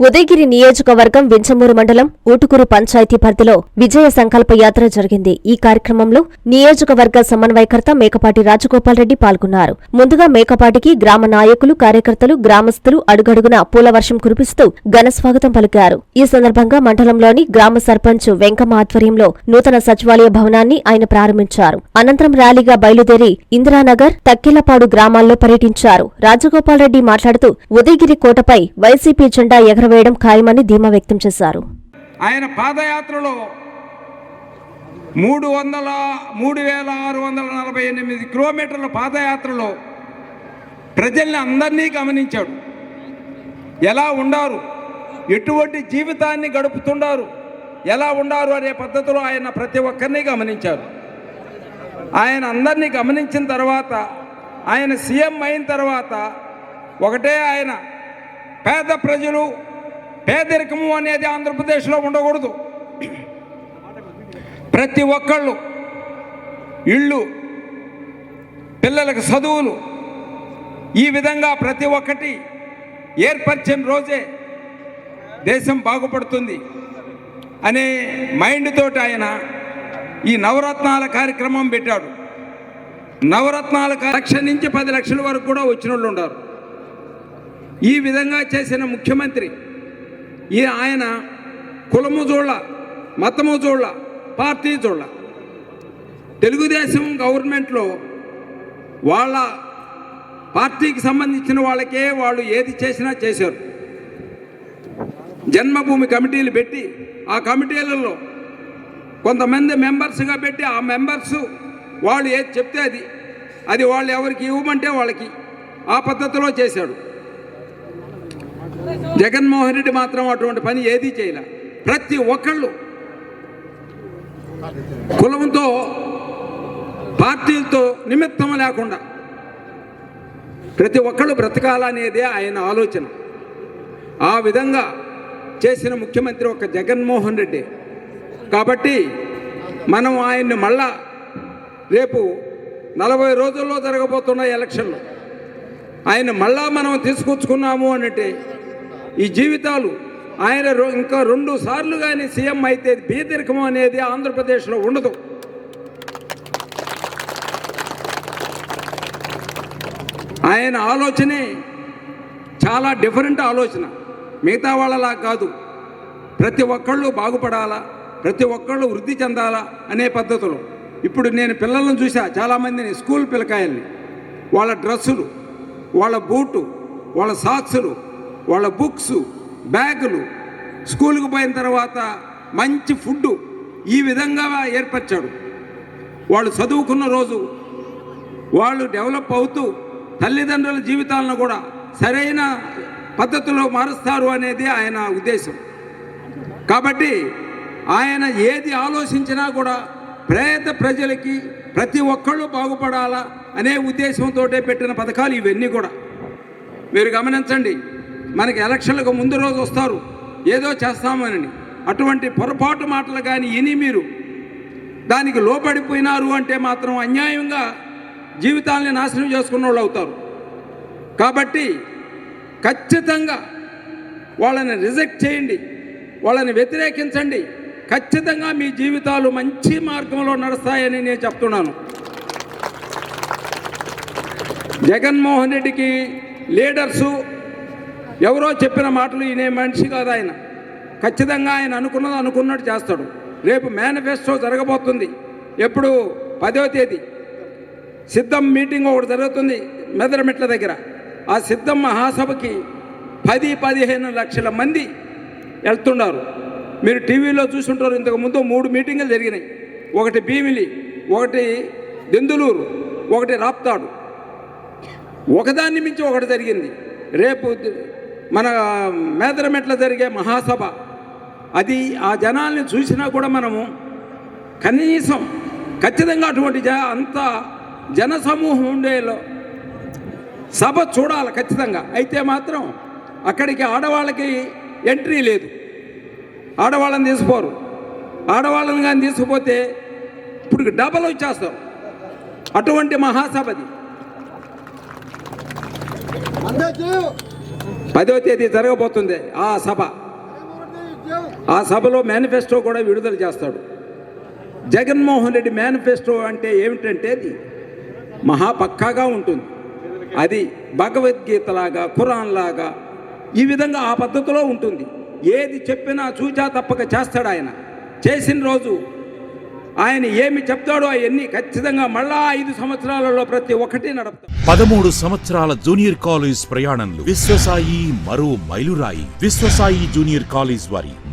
ఉదయగిరి నియోజకవర్గం వించమూరు మండలం ఊటుకూరు పంచాయతీ పరిధిలో విజయ సంకల్ప యాత్ర జరిగింది. ఈ కార్యక్రమంలో నియోజకవర్గ సమన్వయకర్త మేకపాటి రాజగోపాల్ రెడ్డి పాల్గొన్నారు. ముందుగా మేకపాటికి గ్రామ నాయకులు కార్యకర్తలు గ్రామస్తులు అడుగడుగున పూలవర్షం కురిపిస్తూ ఘన స్వాగతం పలికారు. ఈ సందర్భంగా మండలంలోని గ్రామ సర్పంచ్ వెంకమ్మ ఆధ్వర్యంలో నూతన సచివాలయ భవనాన్ని ఆయన ప్రారంభించారు. అనంతరం ర్యాలీగా బయలుదేరి ఇందిరానగర్ తక్కిలపాడు గ్రామాల్లో పర్యటించారు. రాజగోపాల్ రెడ్డి మాట్లాడుతూ ఉదయగిరి కోటపై వైసీపీ జెండా వేయడం ఖాయమని ధీమా వ్యక్తం చేశారు. ఆయన పాదయాత్రలో మూడు వందల మూడు వేల ఆరు వందల నలభై ఎనిమిది కిలోమీటర్ల పాదయాత్రలో ప్రజల్ని అందరినీ గమనించాడు. ఎలా ఉండారు? ఎటువంటి జీవితాన్ని గడుపుతుండారు? ఎలా ఉండారు అనే పద్ధతిలో ఆయన ప్రతి ఒక్కరిని గమనించారు. ఆయన అందరినీ గమనించిన తర్వాత ఆయన సీఎం అయిన తర్వాత ఒకటే ఆయన పేద ప్రజలు పేదరికము అనేది ఆంధ్రప్రదేశ్లో ఉండకూడదు. ప్రతి ఒక్కళ్ళు ఇళ్ళు పిల్లలకు చదువులు ఈ విధంగా ప్రతి ఒక్కటి ఏర్పరిచిన రోజే దేశం బాగుపడుతుంది అనే మైండ్ తోటి ఆయన ఈ నవరత్నాల కార్యక్రమం పెట్టాడు. నవరత్నాల లక్ష నుంచి పది లక్షల వరకు కూడా వచ్చిన వాళ్ళు ఉన్నారు. ఈ విధంగా చేసిన ముఖ్యమంత్రి ఈ ఆయన కులము చూడ మతము చూడ పార్టీ చూడ తెలుగుదేశం గవర్నమెంట్లో వాళ్ళ పార్టీకి సంబంధించిన వాళ్ళకే వాళ్ళు ఏది చేసినా చేశారు. జన్మభూమి కమిటీలు పెట్టి ఆ కమిటీలలో కొంతమంది మెంబర్స్గా పెట్టి ఆ మెంబర్స్ వాళ్ళు ఏది చెప్తే అది అది వాళ్ళు ఎవరికి ఇవ్వమంటే వాళ్ళకి ఆ పద్ధతిలో చేశాడు. జగన్మోహన్ రెడ్డి మాత్రం అటువంటి పని ఏదీ చేయలే. ప్రతి ఒక్కళ్ళు కులంతో పార్టీలతో నిమిత్తం లేకుండా ప్రతి ఒక్కళ్ళు బ్రతకాలనేదే ఆయన ఆలోచన. ఆ విధంగా చేసిన ముఖ్యమంత్రి ఒక జగన్మోహన్ రెడ్డి. కాబట్టి మనం ఆయన్ని మళ్ళా రేపు నలభై రోజుల్లో జరగబోతున్న ఎలక్షన్లు ఆయన మళ్ళా మనం తీసుకొచ్చుకున్నాము అనంటే ఈ జీవితాలు ఆయన రొ- ఇంకా రెండు సార్లు కానీ సీఎం అయితే బీదరికం అనేది ఆంధ్రప్రదేశ్లో ఉండదు. ఆయన ఆలోచనే చాలా డిఫరెంట్ ఆలోచన. మిగతా వాళ్ళలా కాదు. ప్రతి ఒక్కళ్ళు బాగుపడాలా ప్రతి ఒక్కళ్ళు వృద్ధి చెందాలా అనే పద్ధతిలో. ఇప్పుడు నేను పిల్లలను చూసా చాలామందిని స్కూల్ పిల్లకాయల్ని. వాళ్ళ డ్రెస్సులు వాళ్ళ బూటు వాళ్ళ సాక్సులు వాళ్ళ బుక్స్ బ్యాగులు స్కూల్కి పోయిన తర్వాత మంచి ఫుడ్ ఈ విధంగా ఏర్పరిచాడు. వాళ్ళు చదువుకున్న రోజు వాళ్ళు డెవలప్ అవుతూ తల్లిదండ్రుల జీవితాలను కూడా సరైన పద్ధతిలో మారుస్తారు అనేది ఆయన ఉద్దేశం. కాబట్టి ఆయన ఏది ఆలోచించినా కూడా పేద ప్రజలకి ప్రతి ఒక్కళ్ళు బాగుపడాలా అనే ఉద్దేశంతో పెట్టిన పథకాలు ఇవన్నీ కూడా. మీరు గమనించండి. మనకి ఎలక్షన్లకు ముందు రోజు వస్తారు. ఏదో చేస్తామని అటువంటి పొరపాటు మాటలు కానీ ఇని మీరు. దానికి లోపడిపోయినారు అంటే మాత్రం అన్యాయంగా జీవితాల్ని నాశనం చేసుకున్న వాళ్ళు అవుతారు. కాబట్టి ఖచ్చితంగా వాళ్ళని రిజెక్ట్ చేయండి. వాళ్ళని వ్యతిరేకించండి. ఖచ్చితంగా మీ జీవితాలు మంచి మార్గంలో నడుస్తాయని నేను చెప్తున్నాను. జగన్మోహన్ రెడ్డికి లీడర్సు ఎవరో చెప్పిన మాటలు ఈయన మనిషి కాదు ఆయన. ఖచ్చితంగా ఆయన అనుకున్నది అనుకున్నట్టు చేస్తాడు. రేపు మేనిఫెస్టో జరగబోతుంది. ఎప్పుడు? పదో తేదీ. సిద్ధం మీటింగ్ ఒకటి జరుగుతుంది మెదరమిట్ల దగ్గర. ఆ సిద్ధం మహాసభకి పది పదిహేను లక్షల మంది వెళ్తున్నారు మీరు టీవీలో చూసుంటారు. ఇంతకు ముందు మూడు మీటింగులు జరిగినాయి. ఒకటి భీమిలి ఒకటి దెందులూరు ఒకటి రాప్తాడు. ఒకదాన్ని మించి ఒకటి జరిగింది. రేపు మన మేదరమెట్ల జరిగే మహాసభ. అది ఆ జనాల్ని చూసినా కూడా మనము కనీసం ఖచ్చితంగా అటువంటి జ అంత జనసమూహం ఉండేలో సభ చూడాలి ఖచ్చితంగా. అయితే మాత్రం అక్కడికి ఆడవాళ్ళకి ఎంట్రీ లేదు. ఆడవాళ్ళని తీసుకోరు. ఆడవాళ్ళని కానీ తీసుకుపోతే ఇప్పుడు డబల్ వచ్చేస్తారు అటువంటి మహాసభది. అందరూ పదో తేదీ జరగబోతుంది ఆ సభ. ఆ సభలో మేనిఫెస్టో కూడా విడుదల చేస్తాడు. జగన్మోహన్ రెడ్డి మేనిఫెస్టో అంటే ఏమిటంటే అది మహా పక్కాగా ఉంటుంది. అది భగవద్గీతలాగా ఖురాన్ లాగా ఈ విధంగా ఆ పద్ధతిలో ఉంటుంది. ఏది చెప్పినా చూచా తప్పక చేస్తాడు ఆయన. చేసిన రోజు ఆయన ఏమి చెప్తాడో అవన్నీ ఖచ్చితంగా మళ్ళా ఐదు సంవత్సరాలలో ప్రతి ఒక్కటి నడుపుతాడు పదమూడు సంవత్సరాల జూనియర్ కాలేజ్ ప్రయాణంలో విశ్వసాయి మరో మైలురాయి. విశ్వసాయి జూనియర్ కాలేజ్ వారి